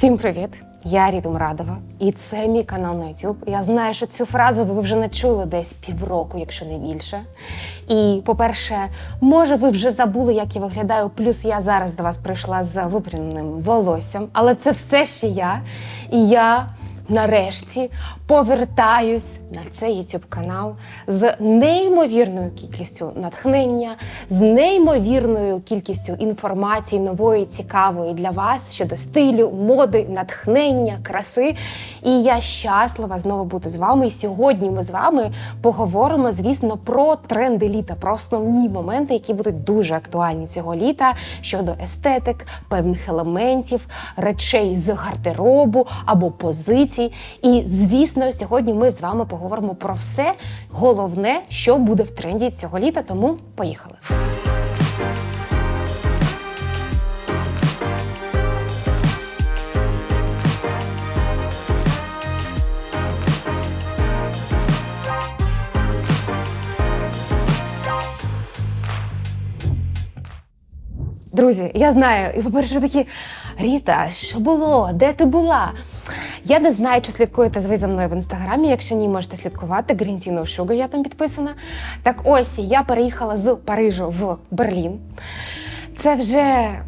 Всім привіт! Я Рідом Радова, і це мій канал на YouTube. Я знаю, що цю фразу ви вже не чули десь півроку, якщо не більше. І, по-перше, може, ви вже забули, як я виглядаю. Плюс я зараз до вас прийшла з випрямленим волоссям, але це все ще я. І я нарешті повертаюсь на цей YouTube канал з неймовірною кількістю натхнення, з неймовірною кількістю інформації нової, цікавої для вас щодо стилю, моди, натхнення, краси. І я щаслива знову бути з вами. І сьогодні ми з вами поговоримо, звісно, про тренди літа, про основні моменти, які будуть дуже актуальні цього літа щодо естетик, певних елементів, речей з гардеробу або позицій. І звісно, сьогодні ми з вами поговоримо про все головне, що буде в тренді цього літа. Тому поїхали. Друзі, я знаю, і по-перше, такі Ріта, що було? Де ти була? Я не знаю, чи слідкуєте ви за мною в інстаграмі. Якщо ні, можете слідкувати. Green Tea я там підписана. Так ось я переїхала з Парижу в Берлін. Це вже е,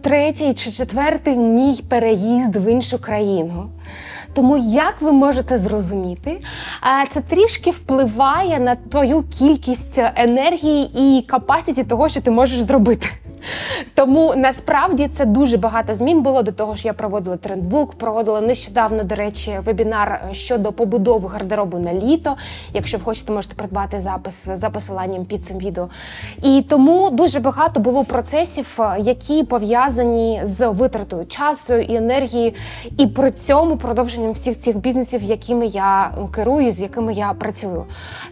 третій чи четвертий мій переїзд в іншу країну. Тому як ви можете зрозуміти, це трішки впливає на твою кількість енергії і капасіті того, що ти можеш зробити. Тому насправді це дуже багато змін було до того, що я проводила трендбук, проводила нещодавно, до речі, вебінар щодо побудови гардеробу на літо. Якщо ви хочете, можете придбати запис за посиланням під цим відео. І тому дуже багато було процесів, які пов'язані з витратою часу і енергії, і при цьому продовженням всіх цих бізнесів, якими я керую, з якими я працюю.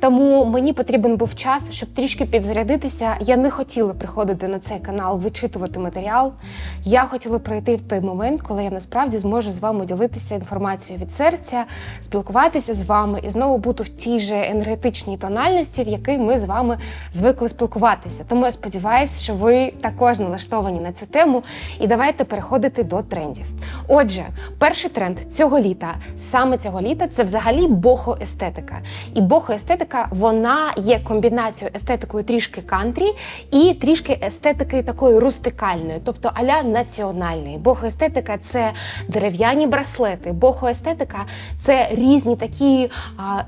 Тому мені потрібен був час, щоб трішки підзарядитися. Я не хотіла приходити на цей канал, вичитувати матеріал. Я хотіла прийти в той момент, коли я насправді зможу з вами ділитися інформацією від серця, спілкуватися з вами і знову бути в тій же енергетичній тональності, в якій ми з вами звикли спілкуватися. Тому я сподіваюся, що ви також налаштовані на цю тему. І давайте переходити до трендів. Отже, перший тренд цього літа, саме цього літа, це взагалі бохоестетика. І бохоестетика вона є комбінацією естетикою трішки кантрі і трішки естетики такої рустикальної, тобто аля національної. Бохоестетика це дерев'яні браслети. Бохоестетика це різні такі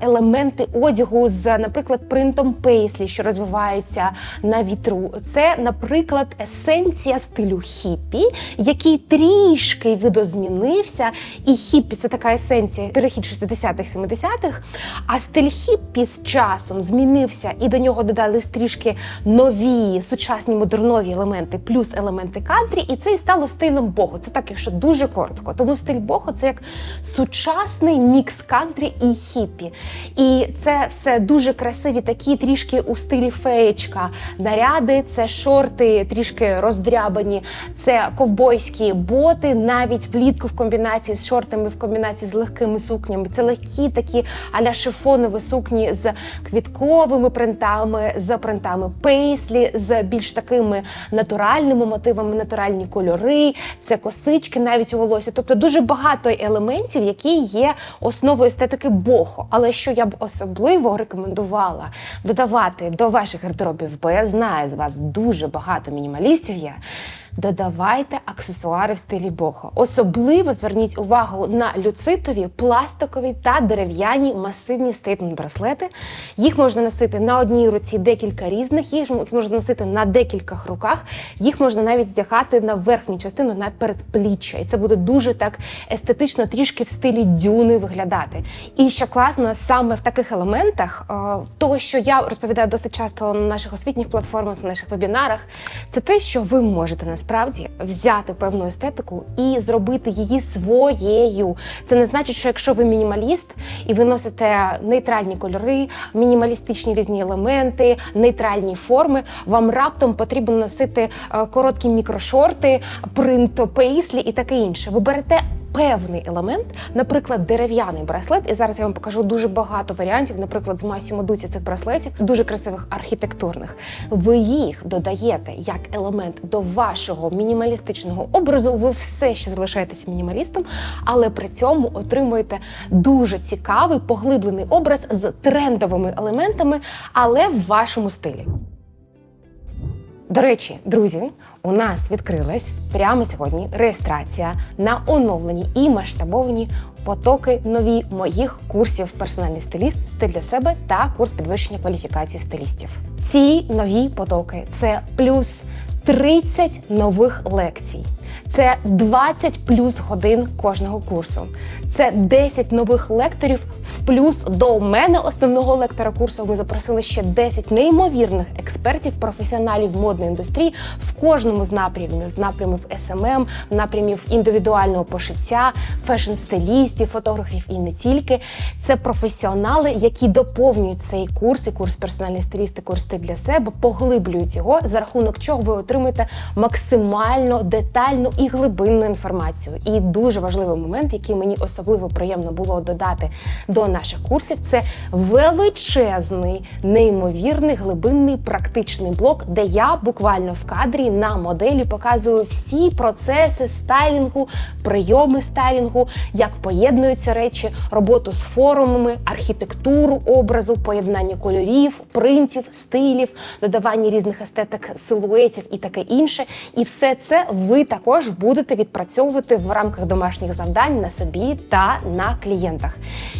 елементи одягу з, наприклад, принтом пейслі, що розвиваються на вітру. Це, наприклад, есенція стилю хіппі, який трішки видозмінився. І хіппі це така есенція, перехід 60-х, 70-х. А стиль хіппі з часом змінився, і до нього додали трішки нові сучасні модернові елементи, плюс елементи кантрі, і це і стало стилем бохо. Це так, якщо дуже коротко. Тому стиль бохо це як сучасний мікс кантрі і хіппі. І це все дуже красиві, такі трішки у стилі феєчка. Наряди, це шорти, трішки роздрябані, це ковбойські боти, навіть влітку в комбінації з шортами, в комбінації з легкими сукнями. Це легкі такі аля шифонові сукні з квітковими принтами, з принтами пейслі, з більш такими натуральними мотивами, натуральні кольори, це косички навіть у волосі. Тобто дуже багато елементів, які є основою естетики бохо. Але що я б особливо рекомендувала додавати до ваших гардеробів, бо я знаю з вас дуже багато мінімалістів є. Додавайте аксесуари в стилі бохо. Особливо зверніть увагу на люцитові, пластикові та дерев'яні масивні стейтмент-браслети. Їх можна носити на одній руці декілька різних, їх можна носити на декількох руках, їх можна навіть вдягати на верхню частину на передпліччя. І це буде дуже так естетично, трішки в стилі дюни виглядати. І що класно, саме в таких елементах, е, того, що я розповідаю досить часто на наших освітніх платформах, на наших вебінарах, це те, що ви можете насправді взяти певну естетику і зробити її своєю. Це не значить, що якщо ви мінімаліст і ви носите нейтральні кольори, мінімалістичні різні елементи, нейтральні форми, вам раптом потрібно носити е, короткі мікрошорти, принт пейслі і таке інше. Ви берете певний елемент, наприклад, дерев'яний браслет. І зараз я вам покажу дуже багато варіантів, наприклад, з Масімо Дуці цих браслетів, дуже красивих архітектурних. Ви їх додаєте як елемент до вашого мінімалістичного образу. Ви все ще залишаєтеся мінімалістом, але при цьому отримуєте дуже цікавий поглиблений образ з трендовими елементами, але в вашому стилі. До речі, друзі, у нас відкрилась прямо сьогодні реєстрація на оновлені і масштабовані потоки нові моїх курсів персональний стиліст, стиль для себе та курс підвищення кваліфікації стилістів. Ці нові потоки це плюс 30 нових лекцій. Це 20 плюс годин кожного курсу. Це 10 нових лекторів плюс до мене, основного лектора курсу. Ми запросили ще 10 неймовірних експертів, професіоналів модної індустрії в кожному з напрямів з напрямів SMM, напрямів індивідуального пошиття, фешн-стилістів, фотографів і не тільки. Це професіонали, які доповнюють цей курс, і курс персональний стиліст, і курс для себе, поглиблюють його, за рахунок чого ви отримуєте максимально детальну і глибинну інформацію. І дуже важливий момент, який мені особливо приємно було додати до наших курсів, це величезний, неймовірний, глибинний практичний блок, де я буквально в кадрі на моделі показую всі процеси стайлінгу, прийоми стайлінгу, як поєднуються речі, роботу з форумами, архітектуру образу, поєднання кольорів, принтів, стилів, додавання різних естетик, силуетів і таке інше. І все це ви також будете відпрацьовувати в рамках домашніх завдань на собі та на клієнтах.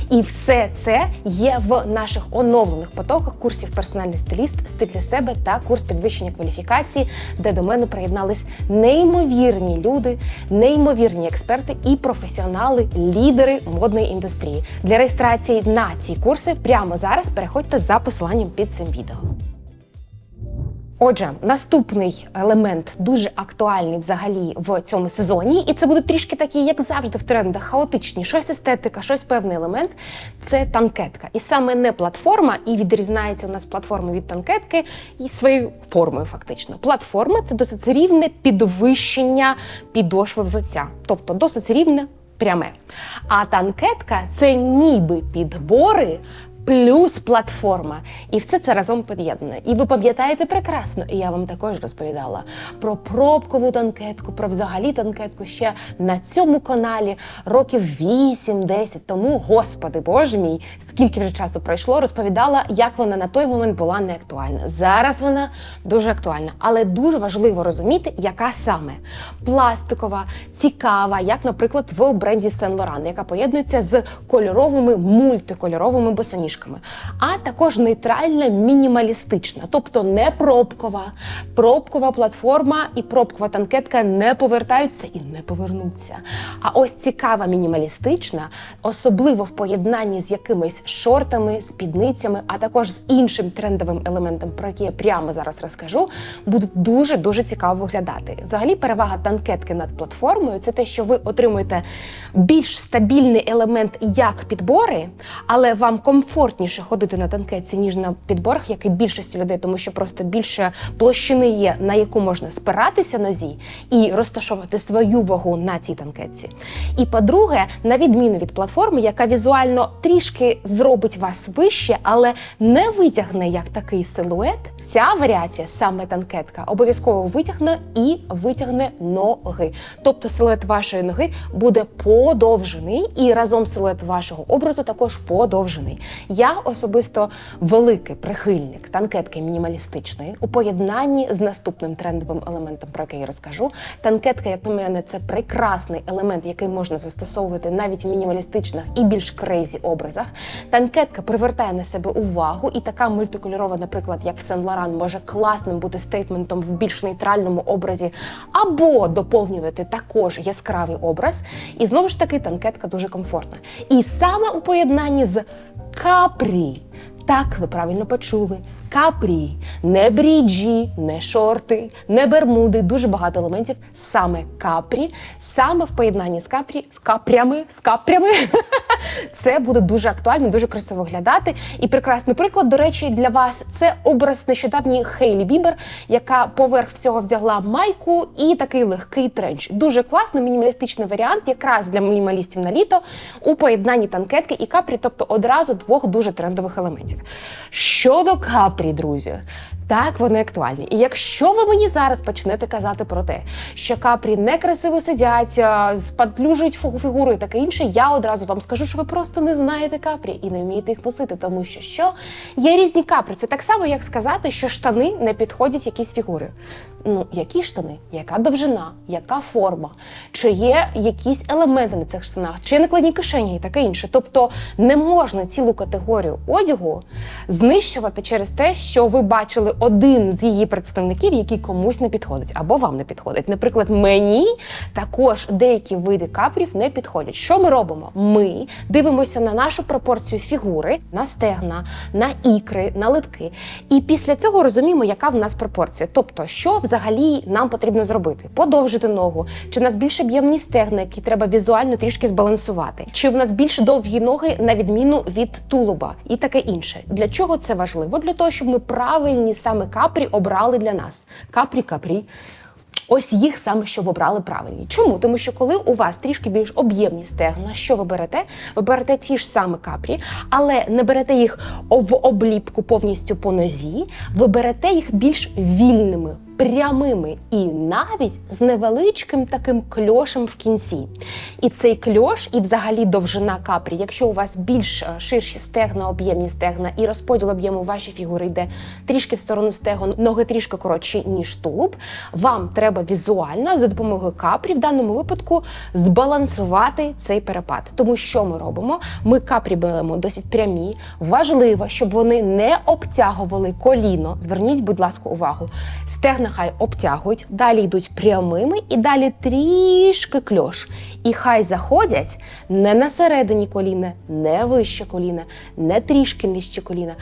І все це є в наших оновлених потоках курсів персональний стиліст, стиль для себе та курс підвищення кваліфікації, де до мене приєднались неймовірні люди, неймовірні експерти і професіонали, лідери модної індустрії. Для реєстрації на ці курси прямо зараз переходьте за посиланням під цим відео. Отже, наступний елемент дуже актуальний взагалі в цьому сезоні, і це будуть трішки такі, як завжди, в трендах, хаотичні, щось естетика, щось певний елемент. Це танкетка. І саме не платформа, і відрізняється у нас платформа від танкетки і своєю формою, фактично. Платформа це досить рівне підвищення підошви взуття, тобто досить рівне. Пряме. А танкетка це ніби підбори плюс платформа. І все це разом під'єднане. І ви пам'ятаєте прекрасно, і я вам також розповідала про пробкову танкетку, про взагалі танкетку ще на цьому каналі років 8-10 тому. Господи Боже мій, скільки вже часу пройшло, розповідала, як вона на той момент була не актуальна. Зараз вона дуже актуальна, але дуже важливо розуміти, яка саме пластикова, цікава, як, наприклад, в бренді Saint Laurent, яка поєднується з кольоровими мультикольоровими босоніжками а також нейтральна мінімалістична, тобто не пробкова. Пробкова платформа і пробкова танкетка не повертаються і не повернуться. А ось цікава мінімалістична, особливо в поєднанні з якимись шортами, спідницями, а також з іншим трендовим елементом, про який я прямо зараз розкажу, буде дуже дуже цікаво виглядати. Взагалі, перевага танкетки над платформою це те, що ви отримуєте більш стабільний елемент як підбори, але вам комфортно комфортніше ходити на танкетці, ніж на підборах, як і більшості людей, тому що просто більше площини є, на яку можна спиратися нозі і розташовувати свою вагу на цій танкетці. І по-друге, на відміну від платформи, яка візуально трішки зробить вас вище, але не витягне як такий силует. Ця варіація, саме танкетка, обов'язково витягне і витягне ноги. Тобто силует вашої ноги буде подовжений, і разом силует вашого образу також подовжений. Я особисто великий прихильник танкетки мінімалістичної у поєднанні з наступним трендовим елементом, про який я розкажу. Танкетка, як на мене, це прекрасний елемент, який можна застосовувати навіть в мінімалістичних і більш крейзі образах. Танкетка привертає на себе увагу, і така мультикольорова, наприклад, як в Сен Лоран, може класним бути стейтментом в більш нейтральному образі, або доповнювати також яскравий образ. І знову ж таки танкетка дуже комфортна. І саме у поєднанні з капрі Так, ви правильно почули. Капрі, не бріджі, не шорти, не бермуди. Дуже багато елементів саме капрі, саме в поєднанні з капрі, з капрями, з капрями. Це буде дуже актуально, дуже красиво виглядати. І прекрасний приклад, до речі, для вас це образ нещодавньої Хейлі Бібер, яка поверх всього взяла майку і такий легкий тренч. Дуже класний мінімалістичний варіант, якраз для мінімалістів на літо у поєднанні танкетки і капрі, тобто одразу двох дуже трендових елементів. Щодо капрі, друзі, так вони актуальні. І якщо ви мені зараз почнете казати про те, що капрі некрасиво сидять, спадлюжують фу- фігуру і таке інше, я одразу вам скажу, що ви просто не знаєте капрі і не вмієте їх носити, тому що що є різні капрі. Це так само, як сказати, що штани не підходять якісь фігури. Ну, які штани, яка довжина, яка форма, чи є якісь елементи на цих штанах, чи накладні кишені і таке інше. Тобто не можна цілу категорію одягу знищувати через те, що ви бачили один з її представників, який комусь не підходить, або вам не підходить. Наприклад, мені також деякі види капрів не підходять. Що ми робимо? Ми дивимося на нашу пропорцію фігури, на стегна, на ікри, на литки. І після цього розуміємо, яка в нас пропорція. Тобто, що взагалі нам потрібно зробити: подовжити ногу, чи в нас більш об'ємні стегна, які треба візуально трішки збалансувати, чи в нас більш довгі ноги на відміну від тулуба і таке інше. Для чого це важливо? Для того, щоб ми правильні саме капрі обрали для нас. Капрі, капрі. Ось їх саме щоб обрали правильні. Чому? Тому що коли у вас трішки більш об'ємні стегна, що ви берете? Ви берете ті ж саме капрі, але не берете їх в обліпку повністю по нозі, ви берете їх більш вільними. Прямими і навіть з невеличким таким кльошем в кінці. І цей кльош, і взагалі довжина капрі, якщо у вас більш е, ширші стегна, об'ємні стегна, і розподіл об'єму вашої фігури йде трішки в сторону стегон, ноги трішки коротші, ніж тулуб, вам треба візуально за допомогою капрі в даному випадку збалансувати цей перепад. Тому що ми робимо? Ми капрі беремо досить прямі. Важливо, щоб вони не обтягували коліно. Зверніть, будь ласка, увагу. Стегна хай обтягують, далі йдуть прямими і далі трішки кльош. І хай заходять не на середині коліна, не вище коліна, не трішки нижче коліна,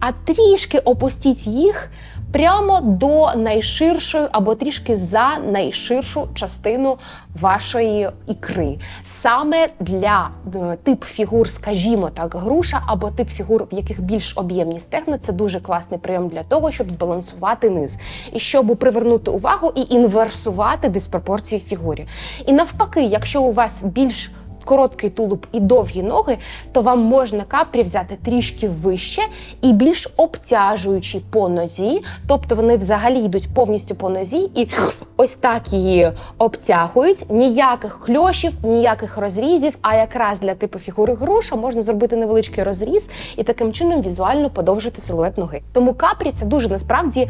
а трішки опустіть їх прямо до найширшої або трішки за найширшу частину вашої ікри. Саме для е, тип фігур, скажімо так, груша або тип фігур, в яких більш об'ємні стегна, це дуже класний прийом для того, щоб збалансувати низ і щоб привернути увагу і інверсувати диспропорції в фігурі. І навпаки, якщо у вас більш Короткий тулуб і довгі ноги, то вам можна капрі взяти трішки вище і більш обтяжуючі по нозі, тобто вони взагалі йдуть повністю по нозі і ось так її обтягують. Ніяких кльошів, ніяких розрізів. А якраз для типу фігури груша можна зробити невеличкий розріз і таким чином візуально подовжити силует ноги. Тому капрі це дуже насправді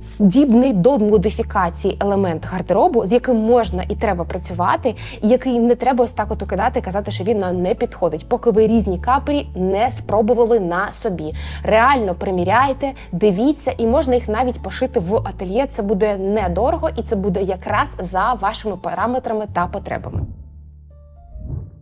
здібний до модифікації елемент гардеробу, з яким можна і треба працювати, і який не треба ось так от кидати і казати, що він нам не підходить, поки ви різні капрі не спробували на собі. Реально приміряйте, дивіться, і можна їх навіть пошити в ательє. Це буде недорого і це буде якраз за вашими параметрами та потребами.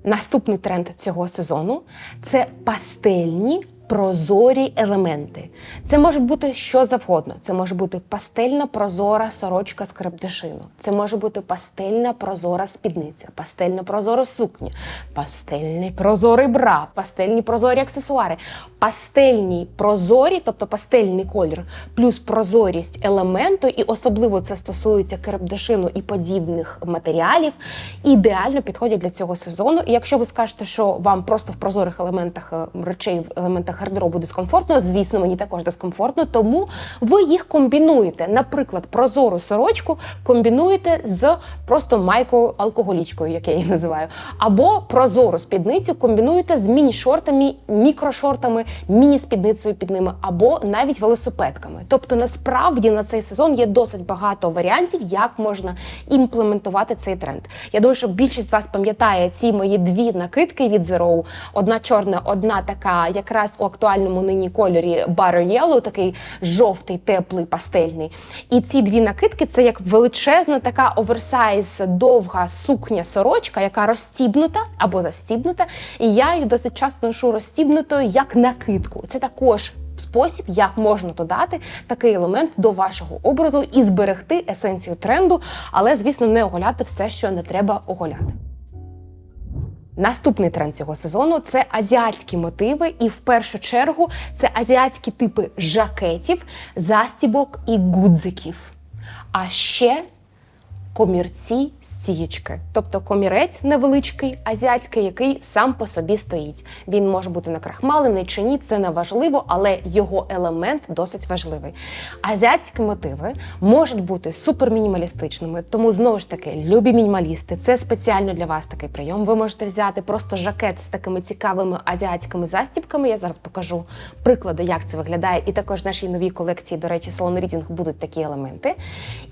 Наступний тренд цього сезону це пастельні. Прозорі елементи. Це може бути що завгодно. Це може бути пастельна прозора сорочка з крепдешину. Це може бути пастельна прозора спідниця, пастельна прозора сукня, пастельний прозорий бра, пастельні прозорі аксесуари, пастельні прозорі, тобто пастельний колір, плюс прозорість елементу, і особливо це стосується крепдешину і подібних матеріалів. Ідеально підходять для цього сезону. І якщо ви скажете, що вам просто в прозорих елементах е, речей, в елементах гардеробу дискомфортно, звісно, мені також дискомфортно, тому ви їх комбінуєте. Наприклад, прозору сорочку комбінуєте з просто майкою алкоголічкою, як я її називаю, або прозору спідницю комбінуєте з міні-шортами, мікрошортами, міні-спідницею під ними, або навіть велосипедками. Тобто, насправді на цей сезон є досить багато варіантів, як можна імплементувати цей тренд. Я думаю, що більшість з вас пам'ятає ці мої дві накидки від Zero. Одна чорна, одна така, якраз актуальному нині кольорі Barrow Yellow, такий жовтий, теплий, пастельний. І ці дві накидки це як величезна така оверсайз, довга сукня сорочка, яка розстібнута або застібнута. І я їх досить часто ношу розстібнутою як накидку. Це також спосіб, як можна додати такий елемент до вашого образу і зберегти есенцію тренду, але, звісно, не оголяти все, що не треба оголяти. Наступний тренд цього сезону це азіатські мотиви, і в першу чергу це азіатські типи жакетів, застібок і гудзиків. А ще комірці стієчки, тобто комірець невеличкий, азіатський, який сам по собі стоїть. Він може бути накрахмалений чи ні, це не важливо, але його елемент досить важливий. Азіатські мотиви можуть бути супермінімалістичними, тому знову ж таки, любі мінімалісти, це спеціально для вас такий прийом. Ви можете взяти просто жакет з такими цікавими азіатськими застібками. Я зараз покажу приклади, як це виглядає, і також в нашій новій колекції, до речі, Salon Reading будуть такі елементи.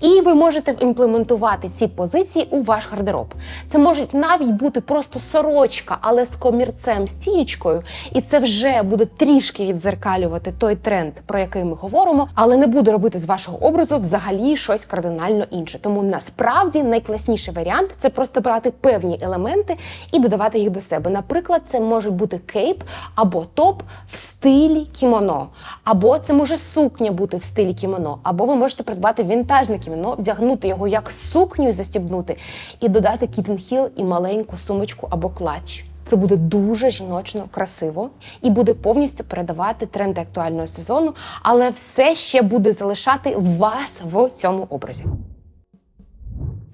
І ви можете імплементувати ці позиції у ваш гардероб. Це може навіть бути просто сорочка, але з комірцем, стієчкою, і це вже буде трішки відзеркалювати той тренд, про який ми говоримо, але не буде робити з вашого образу взагалі щось кардинально інше. Тому насправді найкласніший варіант це просто брати певні елементи і додавати їх до себе. Наприклад, це може бути кейп або топ в стилі кімоно, або це може сукня бути в стилі кімоно, або ви можете придбати вінтажне кімоно, вдягнути його як сукню і застібнути, і додати кітенхіл і маленьку сумочку або клатч. Це буде дуже жіночно красиво і буде повністю передавати тренди актуального сезону, але все ще буде залишати вас в цьому образі.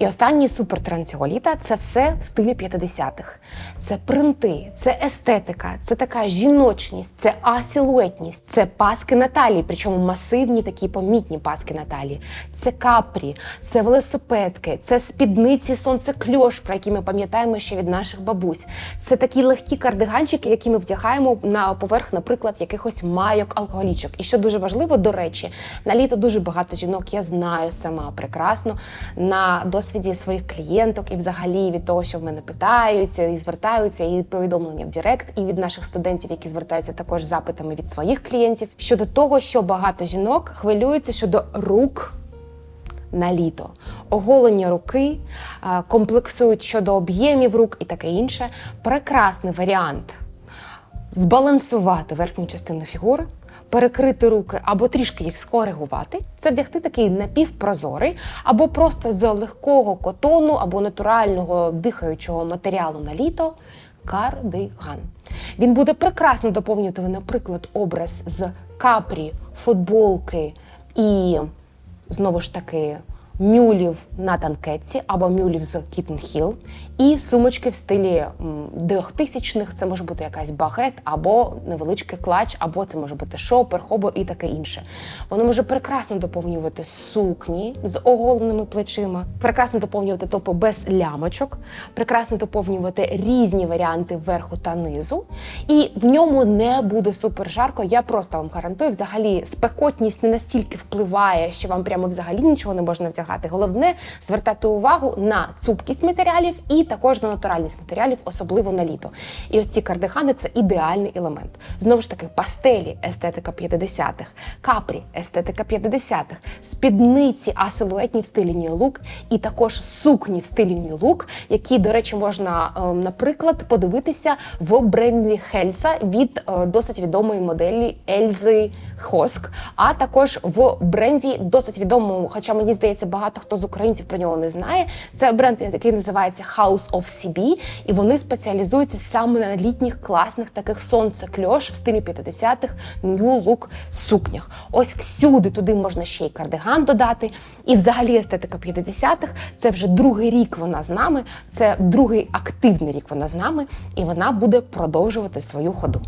І останній супертренд цього літа це все в стилі 50-х. Це принти, це естетика, це така жіночність, це асилуетність, це паски на талії, причому масивні такі помітні паски на талії. Це капрі, це велосипедки, це спідниці сонцекльош, про які ми пам'ятаємо ще від наших бабусь. Це такі легкі кардиганчики, які ми вдягаємо на поверх, наприклад, якихось майок, алкоголічок. І що дуже важливо, до речі, на літо дуже багато жінок, я знаю сама прекрасно на досвіді своїх клієнток і взагалі від того, що в мене питаються і звертаються, і повідомлення в Директ, і від наших студентів, які звертаються також запитами від своїх клієнтів щодо того, що багато жінок хвилюються щодо рук. На літо оголення руки, комплексують щодо об'ємів рук і таке інше. Прекрасний варіант збалансувати верхню частину фігури, перекрити руки або трішки їх скоригувати. Це вдягти такий напівпрозорий, або просто з легкого котону або натурального дихаючого матеріалу на літо. Кардиган. Він буде прекрасно доповнювати, наприклад, образ з капрі, футболки і знову ж таки мюлів на танкетці або мюлів з Kitten Hill і сумочки в стилі м, 2000-х. Це може бути якась багет або невеличкий клач, або це може бути шопер, хобо і таке інше. Воно може прекрасно доповнювати сукні з оголеними плечима, прекрасно доповнювати топи без лямочок, прекрасно доповнювати різні варіанти верху та низу. І в ньому не буде супер жарко. Я просто вам гарантую, взагалі спекотність не настільки впливає, що вам прямо взагалі нічого не можна вдягати. Головне звертати увагу на цупкість матеріалів і також на натуральність матеріалів, особливо на літо. І ось ці кардигани це ідеальний елемент. Знову ж таки, пастелі естетика 50-х, капрі естетика 50-х, спідниці асилуетні в стилі Look і також сукні в стилі Look, які, до речі, можна, е, наприклад, подивитися в бренді Хельса від е, досить відомої моделі Ельзи Хоск, а також в бренді досить відомому, хоча мені здається, багато хто з українців про нього не знає. Це бренд, який називається House of CB, і вони спеціалізуються саме на літніх класних таких сонце кльош в стилі 50-х New Look сукнях. Ось всюди туди можна ще й кардиган додати. І взагалі естетика 50-х це вже другий рік вона з нами. Це другий активний рік вона з нами, і вона буде продовжувати свою ходу.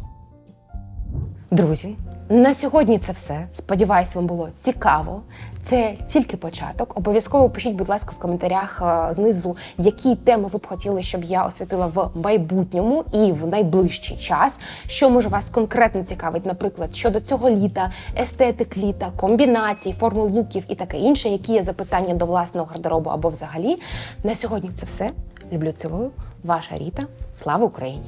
Друзі, на сьогодні це все. Сподіваюсь, вам було цікаво. Це тільки початок. Обов'язково пишіть, будь ласка, в коментарях е, знизу, які теми ви б хотіли, щоб я освітила в майбутньому і в найближчий час. Що може вас конкретно цікавить, наприклад, щодо цього літа, естетик літа, комбінацій, формул луків і таке інше, які є запитання до власного гардеробу або взагалі. На сьогодні це все. Люблю, цілую. Ваша Ріта. Слава Україні!